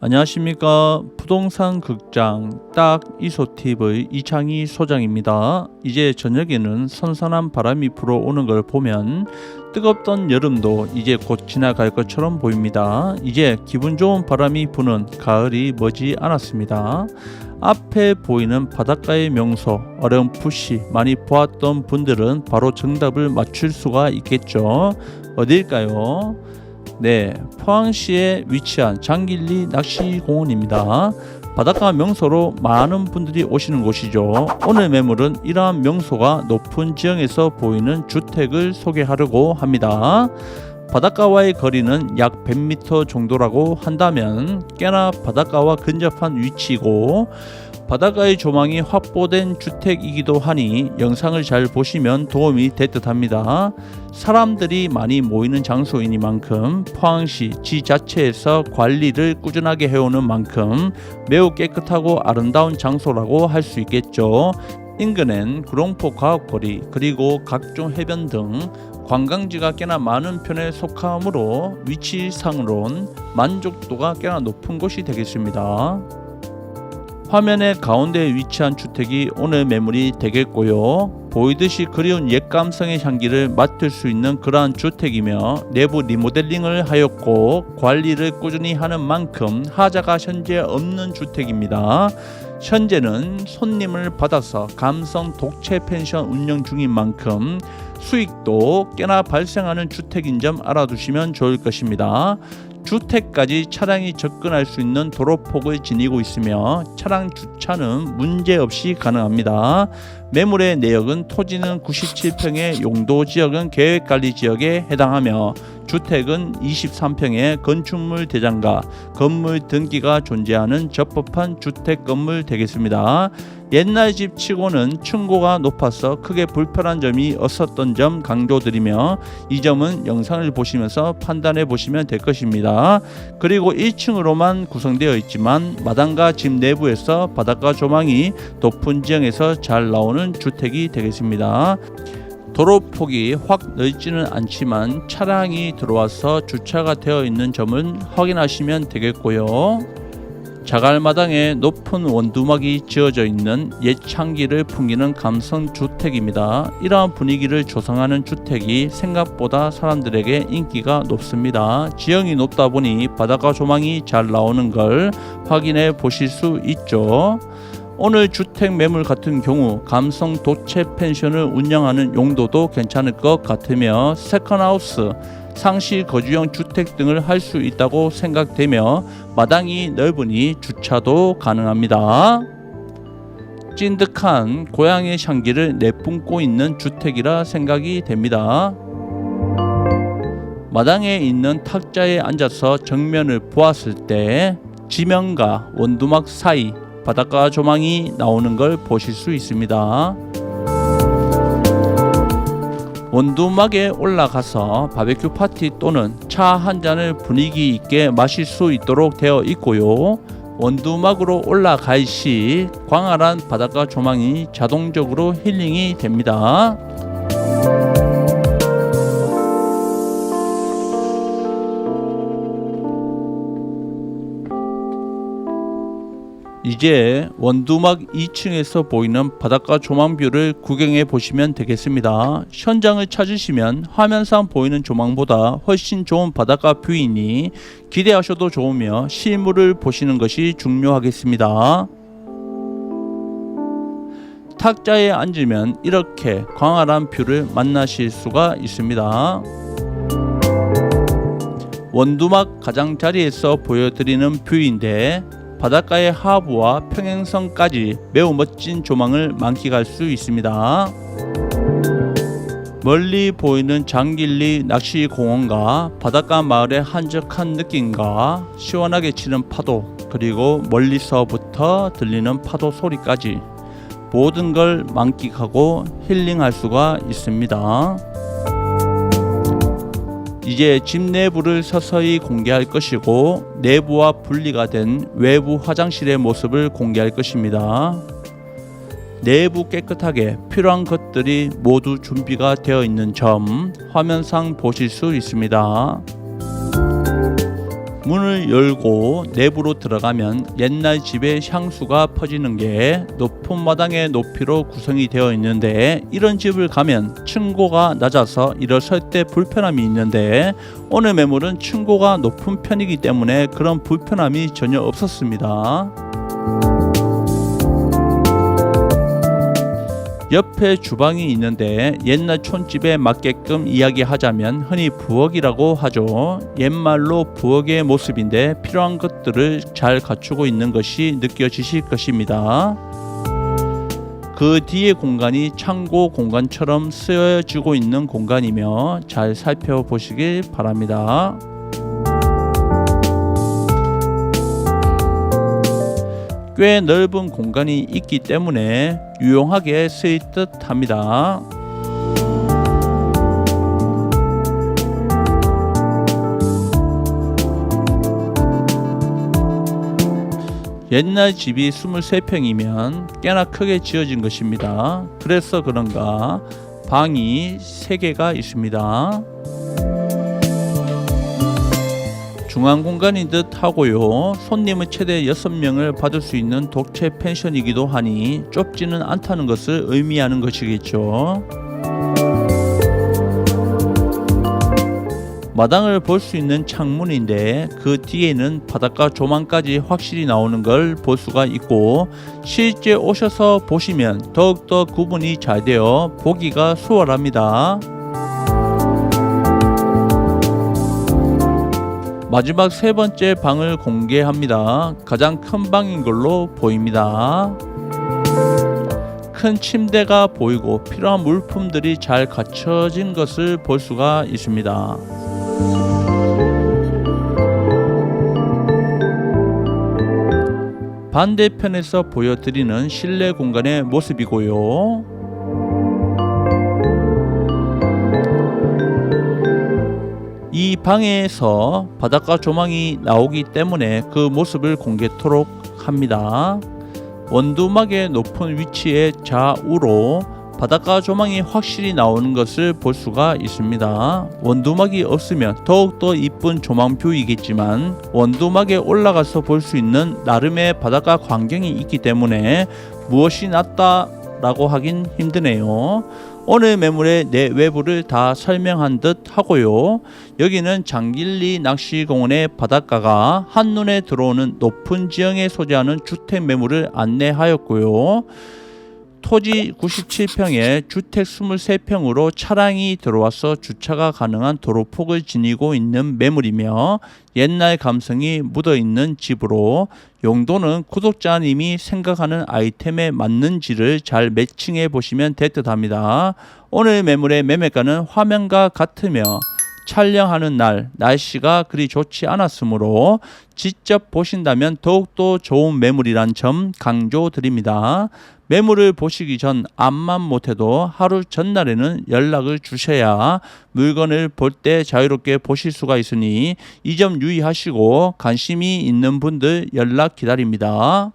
안녕하십니까 부동산 극장 딱 이소TV 이창희 소장입니다. 이제 저녁에는 선선한 바람이 불어오는 걸 보면 뜨겁던 여름도 이제 곧 지나갈 것처럼 보입니다. 이제 기분 좋은 바람이 부는 가을이 머지 않았습니다. 앞에 보이는 바닷가의 명소 어렴풋이 많이 보았던 분들은 바로 정답을 맞출 수가 있겠죠. 어딜까요? 네, 포항시에 위치한 장길리 낚시공원입니다. 바닷가 명소로 많은 분들이 오시는 곳이죠. 오늘 매물은 이러한 명소가 높은 지형에서 보이는 주택을 소개하려고 합니다. 바닷가와의 거리는 약 100m 정도라고 한다면 꽤나 바닷가와 근접한 위치이고 바닷가의 조망이 확보된 주택이기도 하니 영상을 잘 보시면 도움이 될 듯합니다. 사람들이 많이 모이는 장소이니만큼 포항시 지 자체에서 관리를 꾸준하게 해오는 만큼 매우 깨끗하고 아름다운 장소라고 할 수 있겠죠. 인근엔 구롱포 과학거리 그리고 각종 해변 등 관광지가 꽤나 많은 편에 속하므로 위치상으론 만족도가 꽤나 높은 곳이 되겠습니다. 화면의 가운데에 위치한 주택이 오늘 매물이 되겠고요. 보이듯이 그리운 옛 감성의 향기를 맡을 수 있는 그러한 주택이며 내부 리모델링을 하였고 관리를 꾸준히 하는 만큼 하자가 현재 없는 주택입니다. 현재는 손님을 받아서 감성 독채 펜션 운영 중인 만큼 수익도 꽤나 발생하는 주택인 점 알아두시면 좋을 것입니다. 주택까지 차량이 접근할 수 있는 도로폭을 지니고 있으며 차량 주차는 문제없이 가능합니다. 매물의 내역은 토지는 97평의 용도 지역은 계획관리 지역에 해당하며 주택은 23평의 건축물 대장과 건물 등기가 존재하는 적법한 주택 건물 되겠습니다. 옛날 집 치고는 층고가 높아서 크게 불편한 점이 없었던 점 강조드리며 이 점은 영상을 보시면서 판단해 보시면 될 것입니다. 그리고 1층으로만 구성되어 있지만 마당과 집 내부에서 바닷가 조망이 높은 지형에서 잘 나오는 주택이 되겠습니다. 도로 폭이 확 넓지는 않지만 차량이 들어와서 주차가 되어 있는 점은 확인하시면 되겠고요. 자갈마당에 높은 원두막이 지어져 있는 옛 창기를 풍기는 감성 주택입니다. 이러한 분위기를 조성하는 주택이 생각보다 사람들에게 인기가 높습니다. 지형이 높다 보니 바닷가 조망이 잘 나오는 걸 확인해 보실 수 있죠. 오늘 주택 매물 같은 경우 감성 도체 펜션을 운영하는 용도도 괜찮을 것 같으며 세컨하우스 상시 거주형 주택 등을 할 수 있다고 생각되며 마당이 넓으니 주차도 가능합니다. 찐득한 고향의 향기를 내뿜고 있는 주택이라 생각이 됩니다. 마당에 있는 탁자에 앉아서 정면을 보았을 때 지면과 원두막 사이 바닷가 조망이 나오는 걸 보실 수 있습니다. 원두막에 올라가서 바베큐 파티 또는 차 한 잔을 분위기 있게 마실 수 있도록 되어 있고요. 원두막으로 올라갈 시 광활한 바닷가 조망이 자동적으로 힐링이 됩니다. 이제 원두막 2층에서 보이는 바닷가 조망뷰를 구경해 보시면 되겠습니다. 현장을 찾으시면 화면상 보이는 조망보다 훨씬 좋은 바닷가 뷰이니 기대하셔도 좋으며 실물을 보시는 것이 중요하겠습니다. 탁자에 앉으면 이렇게 광활한 뷰를 만나실 수가 있습니다. 원두막 가장자리에서 보여드리는 뷰인데 바닷가의 하부와 평행선까지 매우 멋진 조망을 만끽할 수 있습니다. 멀리 보이는 장길리 낚시공원과 바닷가 마을의 한적한 느낌과 시원하게 치는 파도 그리고 멀리서부터 들리는 파도 소리까지 모든 걸 만끽하고 힐링할 수가 있습니다. 이제 집 내부를 서서히 공개할 것이고 내부와 분리가 된 외부 화장실의 모습을 공개할 것입니다. 내부 깨끗하게 필요한 것들이 모두 준비가 되어 있는 점 화면상 보실 수 있습니다. 문을 열고 내부로 들어가면 옛날 집의 향수가 퍼지는 게 높은 마당의 높이로 구성이 되어 있는데 이런 집을 가면 층고가 낮아서 일어설 때 불편함이 있는데 오늘 매물은 층고가 높은 편이기 때문에 그런 불편함이 전혀 없었습니다. 옆에 주방이 있는데 옛날 촌집에 맞게끔 이야기하자면 흔히 부엌이라고 하죠. 옛말로 부엌의 모습인데 필요한 것들을 잘 갖추고 있는 것이 느껴지실 것입니다. 그 뒤에 공간이 창고 공간처럼 쓰여지고 있는 공간이며 잘 살펴보시길 바랍니다. 꽤 넓은 공간이 있기 때문에 유용하게 쓰일 듯 합니다. 옛날 집이 23평이면 꽤나 크게 지어진 것입니다. 그래서 그런가 방이 3개가 있습니다. 중앙 공간인 듯 하고요. 손님은 최대 6명을 받을 수 있는 독채 펜션이기도 하니 좁지는 않다는 것을 의미하는 것이겠죠. 마당을 볼 수 있는 창문인데 그 뒤에는 바닷가 조망까지 확실히 나오는 걸 볼 수가 있고 실제 오셔서 보시면 더욱더 구분이 잘 되어 보기가 수월합니다. 마지막 세 번째 방을 공개합니다. 가장 큰 방인 걸로 보입니다. 큰 침대가 보이고 필요한 물품들이 잘 갖춰진 것을 볼 수가 있습니다. 반대편에서 보여드리는 실내 공간의 모습이고요. 이 방에서 바닷가 조망이 나오기 때문에 그 모습을 공개토록 합니다. 원두막의 높은 위치의 좌우로 바닷가 조망이 확실히 나오는 것을 볼 수가 있습니다. 원두막이 없으면 더욱더 이쁜 조망뷰이겠지만 원두막에 올라가서 볼 수 있는 나름의 바닷가 광경이 있기 때문에 무엇이 낫다 라고 하긴 힘드네요. 오늘 매물의 내 외부를 다 설명한 듯 하고요. 여기는 장길리 낚시공원의 바닷가가 한눈에 들어오는 높은 지형에 소재하는 주택 매물을 안내하였고요. 토지 97평에 주택 23평으로 차량이 들어와서 주차가 가능한 도로폭을 지니고 있는 매물이며 옛날 감성이 묻어 있는 집으로 용도는 구독자님이 생각하는 아이템에 맞는지를 잘 매칭해 보시면 될 듯합니다. 오늘 매물의 매매가는 화면과 같으며 촬영하는 날 날씨가 그리 좋지 않았으므로 직접 보신다면 더욱더 좋은 매물이란 점 강조드립니다. 매물을 보시기 전 암만 못해도 하루 전날에는 연락을 주셔야 물건을 볼 때 자유롭게 보실 수가 있으니 이 점 유의하시고 관심이 있는 분들 연락 기다립니다.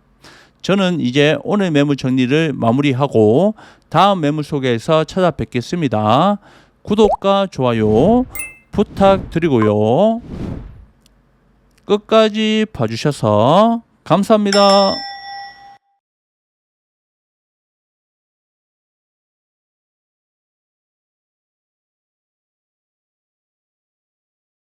저는 이제 오늘 매물 정리를 마무리하고 다음 매물 소개에서 찾아뵙겠습니다. 구독과 좋아요 부탁드리고요. 끝까지 봐주셔서 감사합니다.